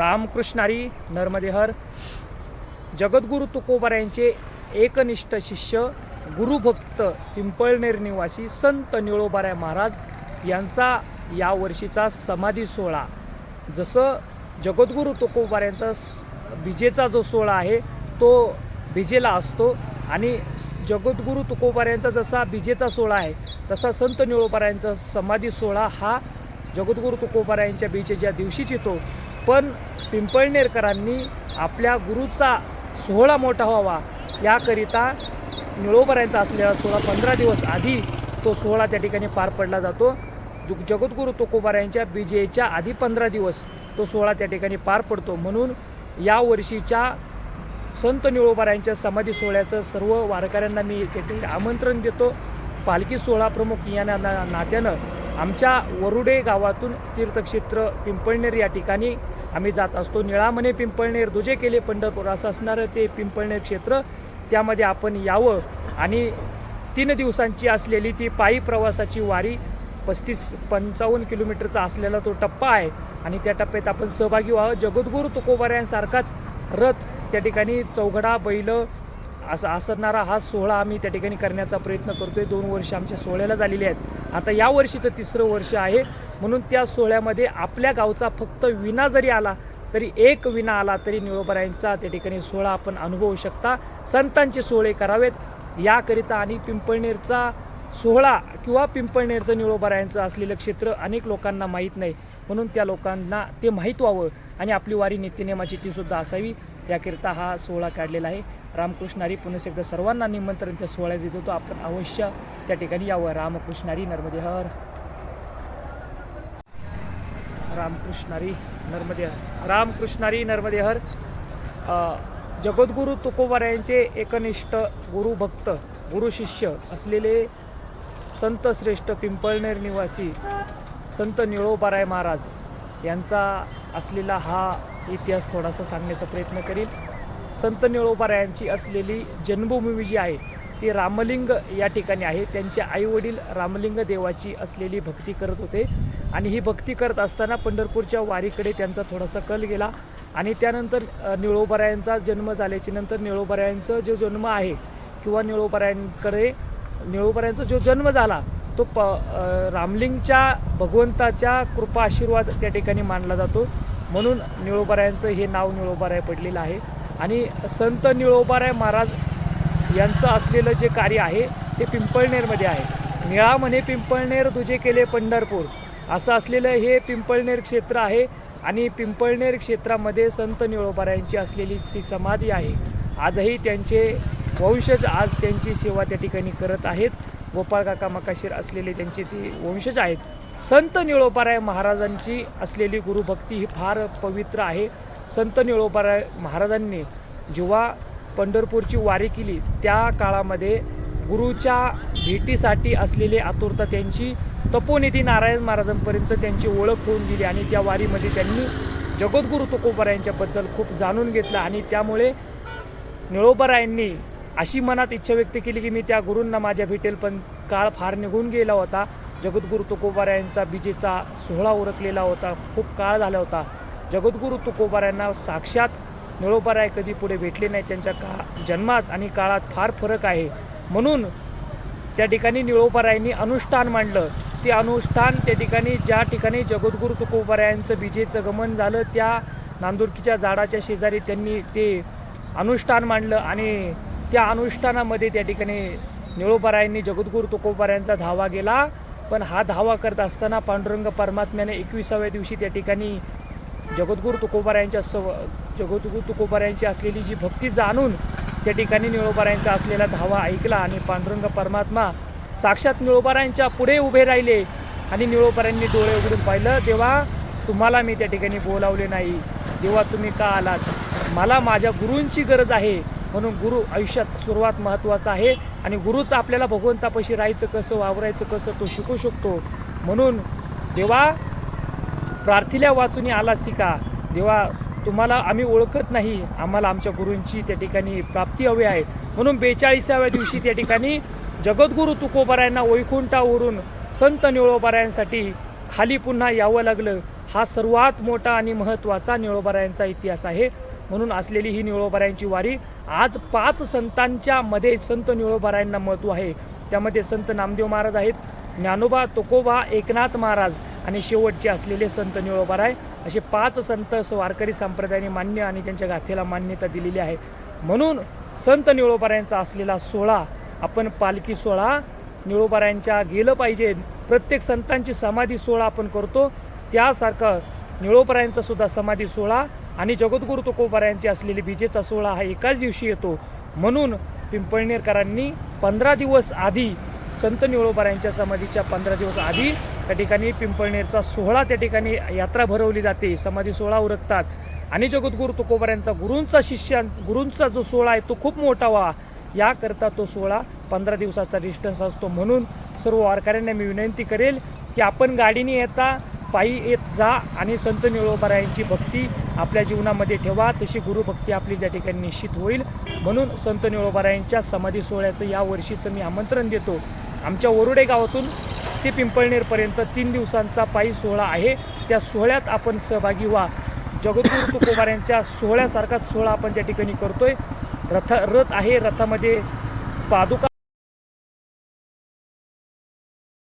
रामकृष्णारी नर्मदेहर जगद्गुरु तुकोबार यांचे एकनिष्ठ शिष्य गुरुभक्त पिंपळनेर निवासी संत निळोबाराय महाराज यांचा यावर्षीचा समाधी सोहळा. जसं जगद्गुरु तुकोबार यांचा स- बिजेचा जो सोहळा आहे तो बिजेला असतो आणि जगद्गुरु तुकोबार यांचा जसा बिजेचा सोहळा आहे तसा संत निळोबार यांचा समाधी सोहळा हा जगद्गुरु तुकोबार यांच्या बीजेच्या दिवशीच येतो. पण पिंपळनेरकरांनी आपल्या गुरुचा सोहळा मोठा व्हावा याकरिता निळोबऱ्यांचा असलेला सोहळा पंधरा दिवस आधी तो सोहळा त्या ठिकाणी पार पडला जातो. जगद्गुरू जगद्गुरु तुकोबार बीजेच्या आधी पंधरा दिवस तो सोहळा त्या ठिकाणी पार पडतो. म्हणून या वर्षीच्या संत निळोबारायांच्या समाधी सोहळ्याचं सर्व वारकऱ्यांना मी तेथे आमंत्रण देतो. पालखी सोहळा प्रमुख या ना- नात्यानं आमच्या वरुडे गावातून तीर्थक्षेत्र पिंपळनेर या ठिकाणी आम्ही जात असतो निळामणे पिंपळनेर दुजे केले पंढरपूर असं असणारं ते पिंपळनेर क्षेत्र. त्यामध्ये आपण यावं. आणि तीन दिवसांची असलेली ती पायी प्रवासाची वारी पस्तीस पंचावन्न किलोमीटरचा असलेला तो टप्पा आहे. आणि त्या टप्प्यात आपण सहभागी व्हावं. जगद्गुरु तुकोबाऱ्यांसारखाच रथ त्या ठिकाणी चौघडा बैल असा असणारा हा सोहळा आम्ही त्या ठिकाणी करण्याचा प्रयत्न करतोय. दोन वर्ष आमच्या सोहळ्याला झालेली आहेत. आता या वर्षीचं तिसरं वर्ष आहे. म्हणून त्या सोहळ्यामध्ये आपल्या गावचा फक्त विना जरी आला तरी एक विना आला तरी निळोबरायांचा त्या ठिकाणी सोहळा आपण अनुभवू शकता. संतांचे सोहळे करावेत. याकरिता आणि पिंपळनेरचा सोहळा किंवा पिंपळनेरचं निळोबरायांचं असलेलं क्षेत्र अनेक लोकांना माहीत नाही. म्हणून त्या लोकांना ते माहीत व्हावं आणि आपली वारी नित्यनेमाची तीसुद्धा असावी. याकरिता हा सोहळा काढलेला आहे. रामकृष्णारी पुन्हा एकदा सर्वांना निमंत्रण त्या सोहळ्यात देतो. आपण अवश्य त्या ठिकाणी यावं. रामकृष्णारी नर्मदे हर. रामकृष्णारी नर्मदे हर रामकृष्णारी नर्मदे हर जगद्गुरु तुकोबाऱ्यांचे एकनिष्ठ गुरुभक्त गुरुशिष्य असलेले संत श्रेष्ठ पिंपळनेर निवासी संत निळोबाराय महाराज यांचा असलेला हा इतिहास थोडासा सांगण्याचा प्रयत्न करील संत निळोबारायांची असलेली जन्मभूमी जी आहे ती रामलिंग या ठिकाणी आहे. त्यांचे आईवडील रामलिंग देवाची असलेली भक्ती करत होते. आणि ही भक्ती करत असताना पंढरपूरच्या वारीकडे त्यांचा थोडासा कल गेला. आणि त्यानंतर निळोबरायांचा जन्म झाल्याच्यानंतर निळोबरायांचा जो जन्म आहे किंवा निळोबरायांकडे निळोबरायांचा जो जन्म झाला तो प रामलिंगच्या भगवंताच्या कृपा आशीर्वाद त्या ठिकाणी मानला जातो. म्हणून निळोबरायांचं हे नाव निळोबाराय पडलेलं आहे. आणि संत निळोबाराय महाराज यांचं असलेलं जे कार्य आहे ते पिंपळनेरमध्ये आहे. निळा म्हणे पिंपळनेर तुझे केले पंढरपूर. असं असलेलं हे पिंपळनेर क्षेत्र आहे आणि पिंपळनेर क्षेत्रामध्ये संत निळोबारायांची असलेली सी समाधी आहे. आजही त्यांचे वंशज आज त्यांची सेवा त्या ठिकाणी करत आहेत. गोपाळ काका मकाशीर असलेले त्यांचे ते वंशज आहेत. संत निळोबाराय महाराजांची असलेली गुरुभक्ती ही फार पवित्र आहे. संत निळोबाराय महाराजांनी जेव्हा पंढरपूरची वारी केली त्या काळामध्ये गुरुच्या भेटीसाठी असलेली आतुरता त्यांची. तपोनिधी नारायण महाराजांपर्यंत त्यांची ओळख होऊन दिली आणि त्या वारीमध्ये त्यांनी जगद्गुरु तुकोबरा यांच्याबद्दल खूप जाणून घेतलं आणि त्यामुळे निळोबरायांनी अशी मनात इच्छा व्यक्त केली की मी त्या गुरूंना माझ्या भेटेल पण काळ फार निघून गेला होता. जगद्गुरु तुकोबारा यांचा बीजेचा सोहळा उरकलेला होता. खूप काळ झाला होता. जगद्गुरु तुकोबारायांना साक्षात निळोबराय कधी पुढे भेटले नाही त्यांच्या का जन्मात आणि काळात फार फरक आहे. म्हणून त्या ठिकाणी निळोपरायांनी अनुष्ठान मांडलं. ते अनुष्ठान त्या ठिकाणी ज्या ठिकाणी जगद्गुरु तुकोबारायांचं बीजेचं गमन झालं त्या नांदुरकीच्या झाडाच्या शेजारी त्यांनी ते अनुष्ठान मांडलं आणि त्या अनुष्ठानामध्ये त्या ठिकाणी निळोबारायांनी जगद्गुरु तुकोबारायांचा धावा गेला. पण हा धावा करत असताना पांडुरंग परमात्म्याने एकविसाव्या दिवशी त्या ठिकाणी जगद्गुरु तुकोबारायांच्या सव जगद्गुरु तुकोबारायांची असलेली जी भक्ती जाणून त्या ठिकाणी निळोबारायांचा असलेला धावा ऐकला आणि पांडुरंग परमात्मा साक्षात निळोबारायांच्या पुढे उभे राहिले आणि निळोबारांनी डोळे उघडून पाहिलं तेव्हा तुम्हाला मी त्या ठिकाणी बोलावले नाही. तेव्हा तुम्ही का आलात? मला माझ्या गुरूंची गरज आहे. म्हणून गुरु आयुष्यात सुरुवात महत्त्वाचा आहे आणि गुरुच आपल्याला भगवंतापाशी राहायचं कसं वावरायचं कसं तो शिकू शकतो. म्हणून देवा प्रार्थिल्या वाचून आला शिका. देवा तुम्हाला आम्ही ओळखत नाही. आम्हाला आमच्या गुरूंची त्या ठिकाणी प्राप्ती हवी आहे. म्हणून बेचाळीसाव्या दिवशी त्या ठिकाणी जगद्गुरू तुकोबारायांना वैकुंठावरून संत निळोबारायांसाठी खाली पुन्हा यावं लागलं. हा सर्वात मोठा आणि महत्त्वाचा निळोबारायांचा इतिहास आहे. म्हणून असलेली ही निळोबारायांची वारी आज पाच संतांच्या मध्ये संत निळोबारायांना महत्त्व आहे. त्यामध्ये संत नामदेव महाराज आहेत ज्ञानोबा तुकोबा एकनाथ महाराज. आणि शेवटचे असलेले संत निळोबाराय असे पाच संत वारकरी संप्रदायाने मान्य आणि त्यांच्या गाथेला मान्यता दिलेली आहे. म्हणून संत निळोबारायांचा असलेला सोहळा आपण पालखी सोहळा निळोबारायांच्या गेलं पाहिजे. प्रत्येक संतांची समाधी सोहळा आपण करतो. त्यासारखं निळोबारायांचा सुद्धा समाधी सोहळा आणि जगद्गुरु तुकोबारायांची असलेली बीजेचा सोहळा हा एकाच दिवशी येतो. म्हणून पिंपळनेरकरांनी पंधरा दिवस आधी संत निळोबाऱ्यांच्या समाधीच्या पंधरा दिवस आधी त्या ठिकाणी पिंपळनेरचा सोहळा त्या ठिकाणी यात्रा भरवली जाते. समाधी सोहळा उरकतात. आणि जगद्गुरु तुकोबाऱ्यांचा गुरूंचा शिष्य गुरूंचा जो सोहळा आहे तो खूप मोठा व्हा. याकरता तो सोहळा पंधरा दिवसाचा डिस्टन्स असतो. म्हणून सर्व वारकऱ्यांना मी विनंती करेल की आपण गाडीने येता पायी येत जा आणि संत निळोबारायांची भक्ती आपल्या जीवनामध्ये ठेवा. तशी गुरुभक्ती आपली त्या ठिकाणी निश्चित होईल. म्हणून संत निळोबारायांच्या समाधी सोहळ्याचं या वर्षीचं मी आमंत्रण देतो. आमच्या वरुडे गावातून ते पिंपळनेरपर्यंत तीन दिवसांचा पायी सोहळा आहे. त्या सोहळ्यात आपण सहभागी व्हा. जगद्गुरु तुकोबारायांच्या सोहळ्यासारखाच सोहळा आपण त्या ठिकाणी करतोय. रथ रथ आहे. रथामध्ये पादुका